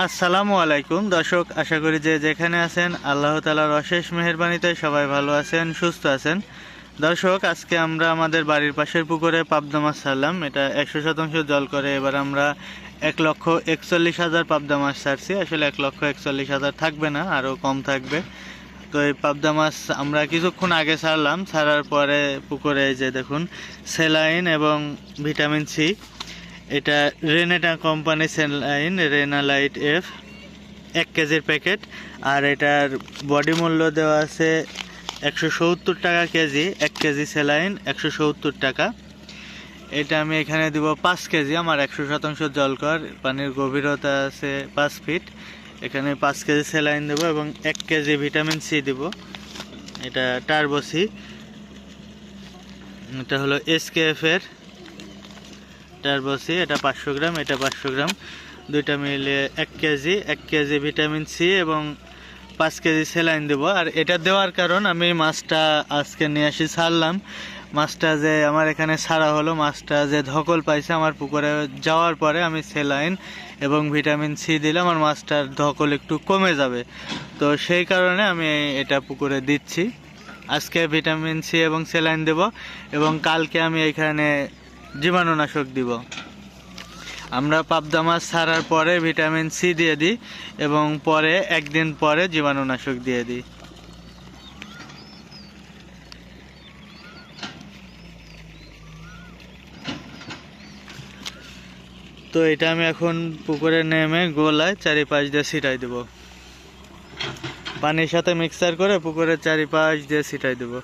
আসসালামু আলাইকুম। দর্শক, আশা করি যে যেখানে আছেন, আল্লাহ তালার অশেষ মেহরবানিতে সবাই ভালো আছেন, সুস্থ আছেন। দর্শক, আজকে আমরা আমাদের বাড়ির পাশের পুকুরে পাবদা মাছ ছাড়লাম। এটা একশো শতাংশ জল করে। এবার আমরা এক লক্ষ একচল্লিশ হাজার পাবদা মাছ ছাড়ছি। আসলে এক লক্ষ একচল্লিশ হাজার থাকবে না আরও কম থাকবে। তো এই পাবদা মাছ আমরা কিছুক্ষণ আগে ছাড়লাম। ছাড়ার পরে পুকুরে যে দেখুন, সেলাইন এবং ভিটামিন সি। এটা Renata company saline Rena light F এক কেজির প্যাকেট আর এটার বডি মূল্য দেওয়া আছে একশো সত্তর টাকা কেজি, এক কেজি সেলাইন একশো সত্তর টাকা। এটা আমি এখানে দিব পাঁচ কেজি, আমার একশো শতাংশ জলকর, পানির গভীরতা আছে পাঁচ ফিট এখানে পাঁচ কেজি সেলাইন দেবো এবং এক কেজি ভিটামিন সি দিব। এটা টার্বোসি এটা হলো এসকেএফ এর টার্বোসি এটা পাঁচশো গ্রাম, এটা পাঁচশো গ্রাম। দুইটা মিলে এক কেজি এক কেজি ভিটামিন সি এবং পাঁচ কেজি স্যালাইন দেবো। আর এটা দেওয়ার কারণ আমি মাছটা আজকে নিয়ে আসি ছাড়লাম। মাছটা যে আমার এখানে ছাড়া হলো, মাছটা যে ধকল পাইছে আমার পুকুরে যাওয়ার পরে আমি স্যালাইন এবং ভিটামিন সি দিলে আমার মাছটার ধকল একটু কমে যাবে। তো সেই কারণে আমি এটা পুকুরে দিচ্ছি। আজকে ভিটামিন সি এবং স্যালাইন দেব এবং কালকে আমি এখানে জীবাণুনাশক দিব। আমরা পাবদা মাছ ছাড়ার পরে ভিটামিন সি দিয়ে দিই এবং পরে, একদিন পরে জীবাণুনাশক দিয়ে দিই। তো এটা আমি এখন পুকুরে নেমে গোলায় চারিপাশ দিয়ে ছিটাই দেবো। পানির সাথে মিক্সার করে পুকুরের চারিপাশ দিয়ে ছিটাই দেবো।